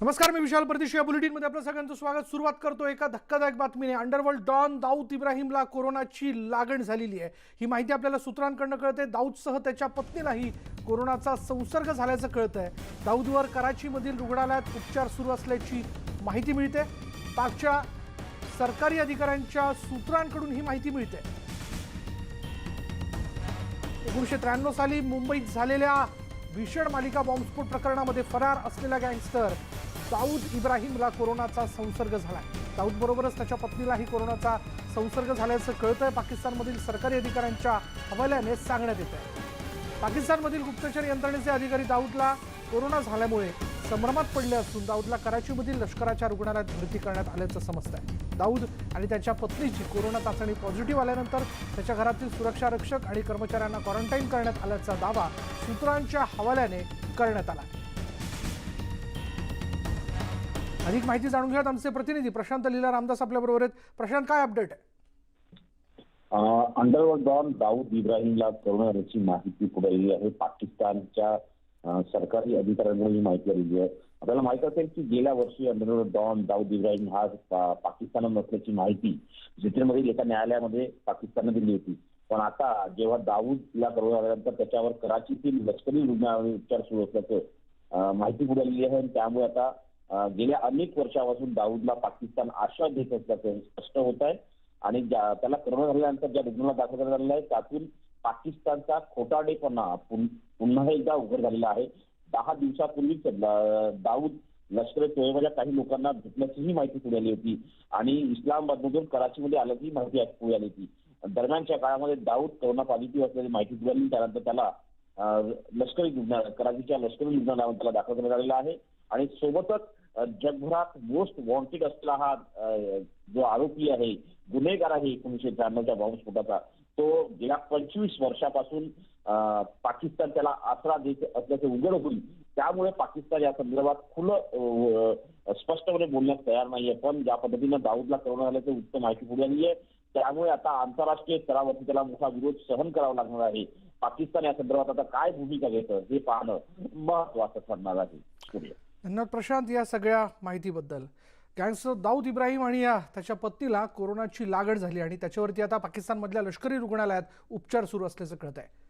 नमस्कार मी विशाल परदेश. या बुलेटिनमध्ये आपलं सगळ्यांचं स्वागत. सुरुवात करतो एका धक्कादायक बातमीने. अंडरवर्ल्ड डॉन दाऊद इब्राहिमला कोरोनाची लागण झालेली आहे. ही माहिती आपल्याला सूत्रांकडनं कळते. दाऊदसह त्याच्या पत्नीलाही कोरोनाचा संसर्ग झाल्याचं कळतं आहे दाऊदवर कराचीमधील रुग्णालयात उपचार सुरू असल्याची माहिती मिळते. पाकच्या सरकारी अधिकाऱ्यांच्या सूत्रांकडून ही माहिती मिळते. एकोणीसशे त्र्याण्णव साली मुंबईत झालेल्या भीषण मालिका बॉम्बस्फोट प्रकरणामध्ये फरार असलेला गँगस्टर दाऊद इब्राहिमला कोरोनाचा संसर्ग झाला दाऊद बरोबरच त्याच्या पत्नीलाही कोरोनाचा संसर्ग झाल्याचं कळतंय. पाकिस्तानमधील सरकारी अधिकाऱ्यांच्या हवाल्याने सांगण्यात येत आहे पाकिस्तानमधील गुप्तचर यंत्रणेचे अधिकारी दाऊदला कोरोना झाल्यामुळे संभ्रमात पडले असून दाऊदला कराचीमधील लष्कराच्या रुग्णालयात भरती करण्यात आल्याचं समजतंय. दाऊद आणि त्याच्या पत्नीची कोरोना चाचणी पॉझिटिव्ह आल्यानंतर त्याच्या घरातील सुरक्षा रक्षक आणि कर्मचाऱ्यांना क्वारंटाईन करण्यात आल्याचा दावा सूत्रांच्या हवाल्याने करण्यात आला. अधिक माहिती जाणून घेऊयात आमचे प्रतिनिधी. प्रशांत लीला रामदास आपल्याबरोबर आहेत. प्रशांत काय अपडेट आहे? अंडरवर्ल्ड डॉन दाऊद इब्राहिमला करोना माहिती पुढे आली आहे. पाकिस्तानच्या सरकारी अधिकाऱ्यांना ही माहिती आलेली आहे. आपल्याला माहीत असेल की गेल्या वर्षी अंडरवर्ल्ड डॉन दाऊद इब्राहिम हा पाकिस्तानात नसल्याची माहिती ब्रिटनमधील एका न्यायालयामध्ये पाकिस्तानने दिली होती. पण आता जेव्हा दाऊदला करोना आल्यानंतर त्याच्यावर कराचीतील लष्करी रुग्णालयावर उपचार सुरू असल्याचं माहिती पुढे आलेली आहे. आणि त्यामुळे आता गेल्या अनेक वर्षापासून दाऊदला पाकिस्तान आश्वास देत असल्याचं स्पष्ट होत आहे. आणि ज्या- त्याला करोना झाल्यानंतर ज्या रुग्णाला दाखल करण्यात आलेला आहे त्यातून पाकिस्तानचा खोटाडेपणा पुन्हा एकदा उघड झालेला आहे. दहा दिवसापूर्वीच दाऊद लष्कर ए तोयबाच्या काही लोकांना भेटल्याचीही माहिती पुढे आली होती. आणि इस्लामाबादमधून कराचीमध्ये आल्याची माहिती पुढे आली होती. दरम्यानच्या काळामध्ये दाऊद कोरोना पॉझिटिव्ह असल्याची माहिती पुढे आली त्यानंतर त्याला लष्करी रुग्णालय कराचीच्या लष्करी रुग्णालयामध्ये त्याला दाखल करण्यात आलेला आहे. आणि सोबतच जगभरात मोस्ट वॉन्टेड असलेला हा जो आरोपी आहे गुन्हेगार आहे एकोणीसशे त्र्याण्णवच्या बॉम्बस्फोटाचा तो गेल्या पंचवीस वर्षापासून पाकिस्तान त्याला आसरा देत असल्याचे उघड होईल त्यामुळे पाकिस्तान या संदर्भात खुलं स्पष्टपणे बोलण्यास तयार नाहीये. पण ज्या पद्धतीनं दाऊदला करोना झाल्याची उत्तम माहिती पुढे आली आहे. त्यामुळे आता आंतरराष्ट्रीय स्तरावरती त्याला मोठा विरोध सहन करावा लागणार आहे. पाकिस्तान या संदर्भात आता काय भूमिका घेतं हे पाहणं महत्वाचं ठरणार आहे. धन्यवाद प्रशांत या सगळ्या माहितीबद्दल. गँगस्टर दाऊद इब्राहिम आणि या त्याच्या पत्नीला कोरोनाची लागण झाली आणि त्याच्यावरती आता पाकिस्तानमधल्या लष्करी रुग्णालयात उपचार सुरू असल्याचं कळत आहे